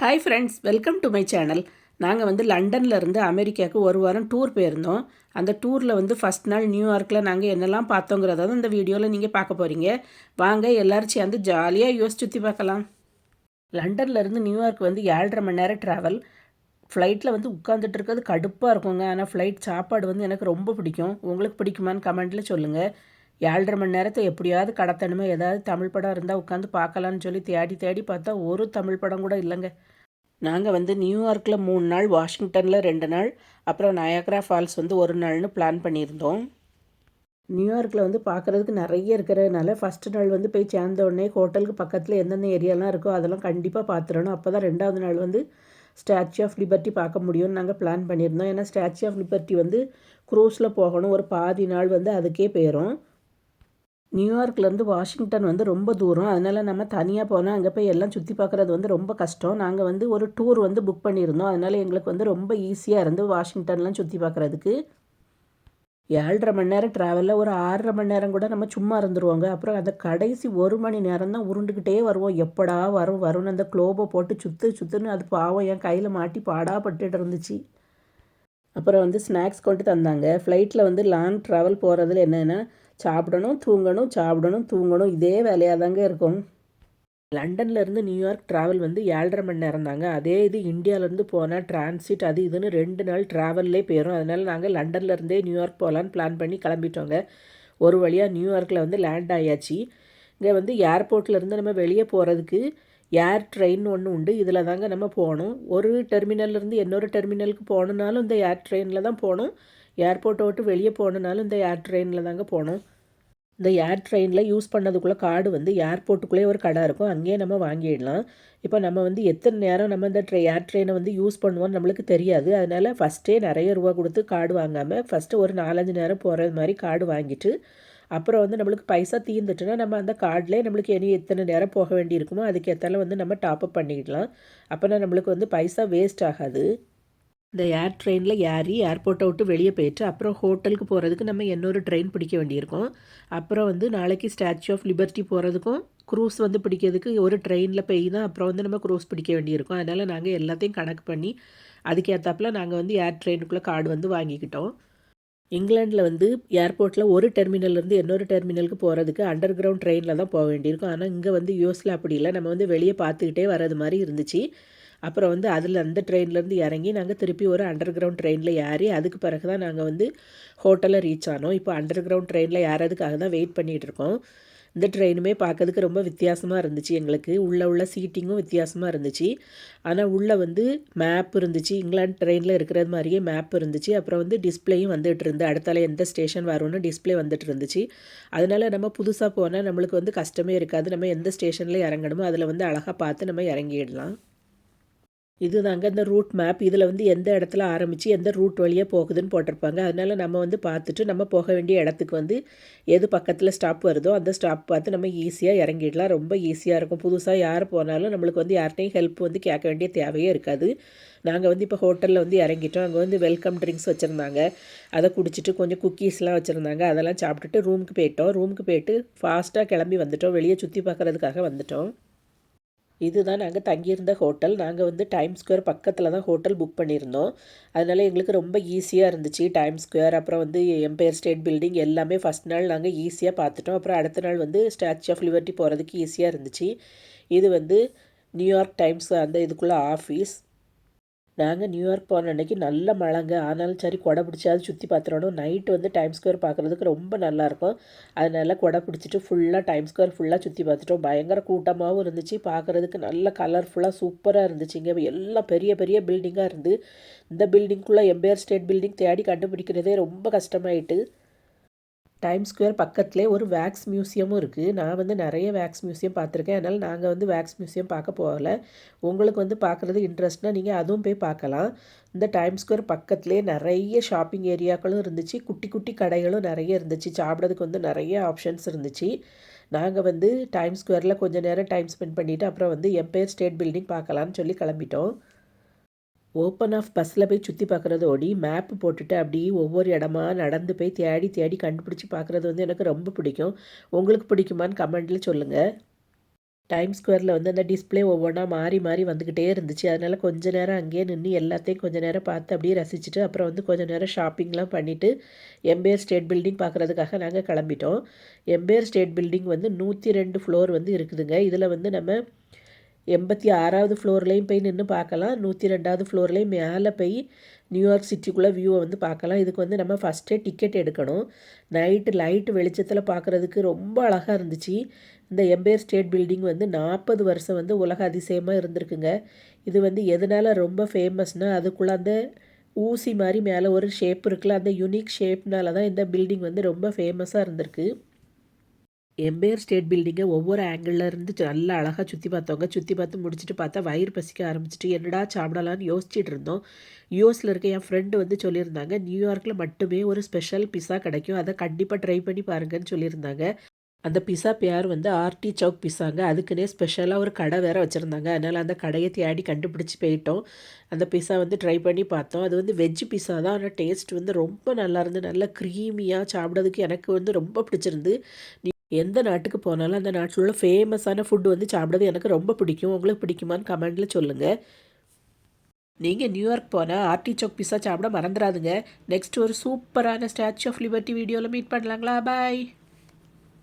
Hi friends welcome to my channel நாங்கள் வந்து லண்டன்ல இருந்து அமெரிக்காவுக்கு ஒரு வாரம் டூர் போயிருந்தோம். அந்த டூரில் வந்து ஃபஸ்ட் நாள் நியூயார்க்கில் நாங்கள் என்னெல்லாம் பார்த்தோங்கிறத தான் இந்த வீடியோவில் நீங்கள் பார்க்க போகிறீங்க வாங்க எல்லாரும் சேர்ந்து ஜாலியாக யூஎஸ் சுற்றி பார்க்கலாம். லண்டன்லேருந்து நியூயார்க் வந்து ஏழரை மணி நேரம் ட்ராவல் ஃப்ளைட்டில் வந்து உட்காந்துட்டு இருக்கிறது கடுப்பாக இருக்குங்க. ஆனால் ஃப்ளைட் சாப்பாடு வந்து எனக்கு ரொம்ப பிடிக்கும். உங்களுக்கு பிடிக்குமான்னு கமெண்ட்டில் சொல்லுங்கள் ஏழரை மணி நேரத்தை எப்படியாவது கடத்தணுமே. ஏதாவது தமிழ் படம் இருந்தால் உட்காந்து பார்க்கலான்னு சொல்லி தேடி தேடி பார்த்தா ஒரு தமிழ் படம் கூட இல்லைங்க. நாங்கள் வந்து நியூயார்க்கில் மூணு நாள் வாஷிங்டனில் ரெண்டு நாள் அப்புறம் நயாக்ரா ஃபால்ஸ் வந்து ஒரு நாள்னு பிளான் பண்ணியிருந்தோம். நியூயார்க்கில் வந்து பார்க்குறதுக்கு நிறைய இருக்கிறதுனால ஃபஸ்ட்டு நாள் வந்து போய் சேர்ந்த உடனே ஹோட்டலுக்கு பக்கத்தில் எந்தெந்த ஏரியாலாம் இருக்கோ அதெல்லாம் கண்டிப்பாக பார்த்துடணும். அப்போ தான் ரெண்டாவது நாள் வந்து ஸ்டாச்சு ஆஃப் லிபர்ட்டி பார்க்க முடியும்னு நாங்கள் பிளான் பண்ணியிருந்தோம். ஏன்னா ஸ்டாச்சு ஆஃப் லிபர்ட்டி வந்து க்ரூஸில் போகணும். ஒரு பாதி நாள் வந்து அதுக்கே போயிடும் நியூயார்க்லேருந்து வாஷிங்டன் வந்து ரொம்ப தூரம். அதனால் நம்ம தனியாக போனால் அங்கே போய் எல்லாம் சுற்றி பார்க்குறது வந்து ரொம்ப கஷ்டம். நாங்கள் வந்து ஒரு டூர் வந்து புக் பண்ணியிருந்தோம். அதனால் எங்களுக்கு வந்து ரொம்ப ஈஸியாக இருந்து வாஷிங்டன்லாம் சுற்றி பார்க்குறதுக்கு ஏழரை மணி நேரம் ட்ராவலில் ஒரு ஆறரை மணி நேரம் கூட நம்ம சும்மா இருந்துருவோங்க. அப்புறம் அந்த கடைசி ஒரு மணி நேரம் தான் உருண்டுக்கிட்டே வருவோம். எப்படா வரும் வரும்னு அந்த குளோபை போட்டு சுற்று சுற்றுன்னு அது பாவம் என் கையில் மாட்டி பாடாப்பட்டுட்டு இருந்துச்சு. அப்புறம் வந்து ஸ்நாக்ஸ் கொண்டு தந்தாங்க. ஃப்ளைட்டில் வந்து லாங் ட்ராவல் போகிறதுல என்னென்னா சாப்பிடணும் தூங்கணும் சாப்பிடணும் தூங்கணும். இதே வேலையாக தாங்க இருக்கும். லண்டன்லேருந்து நியூயார்க் ட்ராவல் வந்து ஏழரை மணி நேரம் தாங்க. அதே இது இந்தியாவிலேருந்து போனால் டிரான்சிட் அது இதுன்னு ரெண்டு நாள் ட்ராவல்லே போயிடும் அதனால் நாங்கள் லண்டன்லேருந்தே நியூயார்க் போகலான்னு பிளான் பண்ணி கிளம்பிட்டோங்க. ஒரு வழியாக நியூயார்க்கில் வந்து லேண்ட் ஆயாச்சு. இங்கே வந்து ஏர்போர்ட்லேருந்து நம்ம வெளியே போகிறதுக்கு ஏர் ட்ரெயின் ஒன்று உண்டு. இதில் தாங்க நம்ம போகணும். ஒரு டெர்மினல்லேருந்து இன்னொரு டெர்மினலுக்கு போகணுன்னாலும் இந்த ஏர் ட்ரெயினில் தான் போகணும். ஏர்போர்ட்டை விட்டு வெளியே போகணுனாலும் இந்த ஏர் ட்ரெயினில் தாங்க போனோம். இந்த ஏர் ட்ரெயினில் யூஸ் பண்ணதுக்குள்ளே கார்டு வந்து ஏர்போர்ட்டுக்குள்ளே ஒரு கடை இருக்கும். அங்கேயே நம்ம வாங்கிடலாம். இப்போ நம்ம வந்து எத்தனை நேரம் நம்ம இந்த ட்ரெ ஏர் ட்ரெயினை வந்து யூஸ் பண்ணுவோம்னு நம்மளுக்கு தெரியாது. அதனால் ஃபஸ்ட்டே நிறைய ரூபா கொடுத்து கார்டு வாங்காமல் ஃபஸ்ட்டு ஒரு நாலஞ்சு நேரம் போகிறது மாதிரி கார்டு வாங்கிட்டு அப்புறம் வந்து நம்மளுக்கு பைசா தீர்ந்துட்டுனா நம்ம அந்த கார்டில் நம்மளுக்கு இனி எத்தனை நேரம் போக வேண்டி இருக்குமோ அதுக்கேற்றால வந்து நம்ம டாப்அப் பண்ணிக்கிடலாம் அப்போனா நம்மளுக்கு வந்து பைசா வேஸ்ட் ஆகாது. இந்த ஏர் ட்ரெயினில் ஏறி ஏர்போர்ட்டை விட்டு வெளியே போயிட்டு அப்புறம் ஹோட்டலுக்கு போகிறதுக்கு நம்ம இன்னொரு ட்ரெயின் பிடிக்க வேண்டியிருக்கும். அப்புறம் வந்து நாளைக்கு ஸ்டாச்சு ஆஃப் லிபர்ட்டி போகிறதுக்கும் க்ரூஸ் வந்து பிடிக்கிறதுக்கு ஒரு ட்ரெயினில் போய் தான் அப்புறம் வந்து நம்ம க்ரூஸ் பிடிக்க வேண்டியிருக்கும். அதனால் நாங்கள் எல்லாத்தையும் கணக்கு பண்ணி அதுக்கேற்றாப்புல நாங்கள் வந்து ஏர் ட்ரெயினுக்குள்ளே கார்டு வந்து வாங்கிக்கிட்டோம். இங்கிலாண்டில் வந்து ஏர்போர்ட்டில் ஒரு டெர்மினல்லேருந்து இன்னொரு டெர்மினலுக்கு போகிறதுக்கு அண்டர் கிரவுண்ட் ட்ரெயினில் தான் போக வேண்டியிருக்கும். ஆனால் இங்கே வந்து யூஎஸில் அப்படி இல்லை. நம்ம வந்து வெளியே பார்த்துக்கிட்டே வர்றது மாதிரி இருந்துச்சு. அப்புறம் வந்து அதில் அந்த ட்ரெயின்லேருந்து இறங்கி நாங்கள் திருப்பி ஒரு அண்டர் கிரவுண்ட் ட்ரெயினில் ஏறி அதுக்கு பிறகு தான் நாங்கள் வந்து ஹோட்டலில் ரீச் ஆனோம். இப்போ அண்டர் கிரவுண்ட் ட்ரெயினில் ஏறதுக்காக தான் வெயிட் பண்ணிகிட்டு இருக்கோம். இந்த ட்ரெயினுமே பார்க்கறதுக்கு ரொம்ப வித்தியாசமாக இருந்துச்சு எங்களுக்கு. உள்ளே உள்ள சீட்டிங்கும் வித்தியாசமாக இருந்துச்சு. ஆனால் உள்ளே வந்து மேப் இருந்துச்சு. இங்கிலாந்து ட்ரெயினில் இருக்கிறது மாதிரியே மேப் இருந்துச்சு. அப்புறம் வந்து டிஸ்பிளேயும் வந்துட்டு இருந்து அடுத்தால எந்த ஸ்டேஷன் வரும்னு டிஸ்பிளே வந்துட்டு இருந்துச்சு. அதனால் நம்ம புதுசாக போனால் நம்மளுக்கு வந்து கஷ்டமே இருக்காது. நம்ம எந்த ஸ்டேஷனில் இறங்கணுமோ அதில் வந்து அழகாக பார்த்து நம்ம இறங்கிடலாம். இது தாங்க இந்த ரூட் மேப் இதில் வந்து எந்த இடத்துல ஆரம்பித்து எந்த ரூட் வழியாக போகுதுன்னு போட்டிருப்பாங்க. அதனால் நம்ம வந்து பார்த்துட்டு நம்ம போக வேண்டிய இடத்துக்கு வந்து எது பக்கத்தில் ஸ்டாப் வருதோ அந்த ஸ்டாப் பார்த்து நம்ம ஈஸியாக இறங்கிடலாம். ரொம்ப ஈஸியாக இருக்கும். புதுசாக யார் போனாலும் நம்மளுக்கு வந்து யார்கிட்டையும் ஹெல்ப் வந்து கேட்க வேண்டிய தேவையே இருக்காது. நாங்கள் வந்து இப்போ ஹோட்டலில் வந்து இறங்கிட்டோம். அங்கே வந்து வெல்கம் ட்ரிங்க்ஸ் வச்சுருந்தாங்க. அதை குடிச்சிட்டு கொஞ்சம் குக்கீஸ்லாம் வச்சுருந்தாங்க. அதெல்லாம் சாப்பிட்டுட்டு ரூமுக்கு போயிட்டோம். ரூமுக்கு போயிட்டு ஃபாஸ்ட்டாக கிளம்பி வந்துட்டோம். வெளியே சுற்றி பார்க்குறதுக்காக வந்துட்டோம். இதுதான் நாங்கள் தங்கியிருந்த ஹோட்டல். நாங்கள் வந்து டைம் ஸ்கொயர் பக்கத்தில் தான் ஹோட்டல் புக் பண்ணியிருந்தோம். அதனால் எங்களுக்கு ரொம்ப ஈஸியாக இருந்துச்சு டைம் ஸ்கொயர். அப்புறம் வந்து எம்பையர் ஸ்டேட் பில்டிங் எல்லாமே ஃபஸ்ட் நாள் நாங்கள் ஈஸியாக பார்த்துட்டோம் அப்புறம் அடுத்த நாள் வந்து ஸ்டாச்சு ஆஃப் லிபர்ட்டி போகிறதுக்கு ஈஸியாக இருந்துச்சு. இது வந்து நியூயார்க் டைம்ஸ் அந்த இதுக்குள்ளே ஆஃபீஸ். நாங்கள் நியூயார்க் போன அன்றைக்கி நல்ல மழைங்க. ஆனாலும் சரி கொடை பிடிச்சாது சுற்றி பார்த்துடணும். நைட்டு வந்து டைம் ஸ்கொயர் பார்க்குறதுக்கு ரொம்ப நல்லாயிருக்கும் அதனால் கொடை பிடிச்சிட்டு ஃபுல்லாக டைம் ஸ்கொயர் ஃபுல்லாக சுற்றி பார்த்துட்டோம். பயங்கர கூட்டமாகவும் இருந்துச்சு. பார்க்குறதுக்கு நல்ல கலர்ஃபுல்லாக சூப்பராக இருந்துச்சுங்க எல்லாம் பெரிய பெரிய பில்டிங்காக இருந்து. இந்த பில்டிங்குள்ளே எம்பையர் ஸ்டேட் பில்டிங் தேடி கண்டுபிடிக்கிறதே ரொம்ப கஷ்டமாயிட்டு. டைம் ஸ்கொயர் பக்கத்துலேயே ஒரு வேக்ஸ் மியூசியமும் இருக்குது நான் வந்து நிறைய வேக்ஸ் மியூசியம் பார்த்துருக்கேன். அதனால் நாங்கள் வந்து வேக்ஸ் மியூசியம் பார்க்க போகலை. உங்களுக்கு வந்து பார்க்குறது இன்ட்ரெஸ்ட்னால் நீங்கள் அதுவும் போய் பார்க்கலாம். இந்த டைம் ஸ்கொயர் பக்கத்துலேயே நிறைய ஷாப்பிங் ஏரியாக்களும் இருந்துச்சு. குட்டி குட்டி கடைகளும் நிறைய இருந்துச்சு. சாப்பிட்றதுக்கு வந்து நிறைய ஆப்ஷன்ஸ் இருந்துச்சு. நாங்கள் வந்து டைம் ஸ்கொயரில் கொஞ்சம் நேரம் டைம் ஸ்பெண்ட் பண்ணிவிட்டு அப்புறம் வந்து எம்பையர் ஸ்டேட் பில்டிங் பார்க்கலான்னு சொல்லி கிளம்பிட்டோம். ஓப்பன் ஆஃப் பஸ்ஸில் போய் சுற்றி பார்க்குறதோடி மேப்பு போட்டுட்டு அப்படி ஒவ்வொரு இடமா நடந்து போய் தேடி தேடி கண்டுபிடிச்சி பார்க்குறது வந்து எனக்கு ரொம்ப பிடிக்கும். உங்களுக்கு பிடிக்குமான்னு கமெண்ட்டில் சொல்லுங்கள் டைம் ஸ்கொயரில் வந்து அந்த டிஸ்பிளே ஒவ்வொன்றா மாறி மாறி வந்துக்கிட்டே இருந்துச்சு. அதனால் கொஞ்ச நேரம் அங்கேயே நின்று எல்லாத்தையும் கொஞ்ச நேரம் பார்த்து அப்படியே ரசிச்சுட்டு அப்புறம் வந்து கொஞ்ச நேரம் ஷாப்பிங்லாம் பண்ணிவிட்டு எம்பேர் ஸ்டேட் பில்டிங் பார்க்குறதுக்காக நாங்கள் கிளம்பிட்டோம். எம்பையர் ஸ்டேட் பில்டிங் வந்து நூற்றி ரெண்டு ஃப்ளோர் வந்து இருக்குதுங்க. இதில் வந்து நம்ம எண்பத்தி ஆறாவது ஃப்ளோர்லேயும் போய் நின்று பார்க்கலாம். நூற்றி ரெண்டாவது ஃப்ளோர்லேயும் மேலே போய் நியூயார்க் சிட்டிக்குள்ளே வியூவை வந்து பார்க்கலாம். இதுக்கு வந்து நம்ம ஃபஸ்ட்டே டிக்கெட் எடுக்கணும். நைட்டு லைட்டு வெளிச்சத்தில் பார்க்குறதுக்கு ரொம்ப அழகாக இருந்துச்சு. இந்த எம்பையர் ஸ்டேட் பில்டிங் வந்து நாற்பது வருஷம் வந்து உலக அதிசயமாக இருந்திருக்குங்க. இது வந்து எதனால் ரொம்ப ஃபேமஸ்னால் அதுக்குள்ளே அந்த ஊசி மாதிரி மேலே ஒரு ஷேப் இருக்குல்ல அந்த யுனிக் ஷேப்னால தான் இந்த பில்டிங் வந்து ரொம்ப ஃபேமஸாக இருந்திருக்கு. எம்பையர் ஸ்டேட் பில்டிங்கை ஒவ்வொரு ஆங்கிளில் இருந்து நல்லா அழகாக சுற்றி பார்த்தவங்க சுற்றி பார்த்து முடிச்சுட்டு பார்த்தா வயிறு பசிக்க ஆரம்பிச்சிட்டு என்னடா சாப்பிடலான்னு யோசிச்சுட்டு இருந்தோம். யூஎஸில் இருக்க என் ஃப்ரெண்டு வந்து சொல்லியிருந்தாங்க நியூயார்க்கில் மட்டுமே ஒரு ஸ்பெஷல் பிஸா கிடைக்கும். அதை கண்டிப்பாக ட்ரை பண்ணி பாருங்கன்னு சொல்லியிருந்தாங்க. அந்த பிஸா பேர் வந்து ஆர்டி சவுக் பிஸாங்க அதுக்குன்னே ஸ்பெஷலாக ஒரு கடை வேறு வச்சுருந்தாங்க. அதனால் அந்த கடையை தேடி கண்டுபிடிச்சி போயிட்டோம். அந்த பிஸா வந்து ட்ரை பண்ணி பார்த்தோம். அது வந்து வெஜ் பிஸா தான். ஆனால் டேஸ்ட் வந்து ரொம்ப நல்லா இருந்து நல்லா க்ரீமியாக சாப்பிட்றதுக்கு எனக்கு வந்து ரொம்ப பிடிச்சிருந்து. நீ எந்த நாட்டுக்கு போனாலும் அந்த நாட்டில் உள்ள ஃபேமஸான ஃபுட்டு வந்து சாப்பிட்றது எனக்கு ரொம்ப பிடிக்கும். உங்களுக்கு பிடிக்குமான்னு கமெண்டில் சொல்லுங்கள் நீங்கள் நியூயார்க் போனால் ஆர்டி சவுக் பிஸா சாப்பிட மறந்துடாதுங்க நெக்ஸ்ட் ஒரு சூப்பரான ஸ்டாச்சு ஆஃப் லிபர்ட்டி வீடியோவில் மீட் பண்ணலாங்களா? பாய்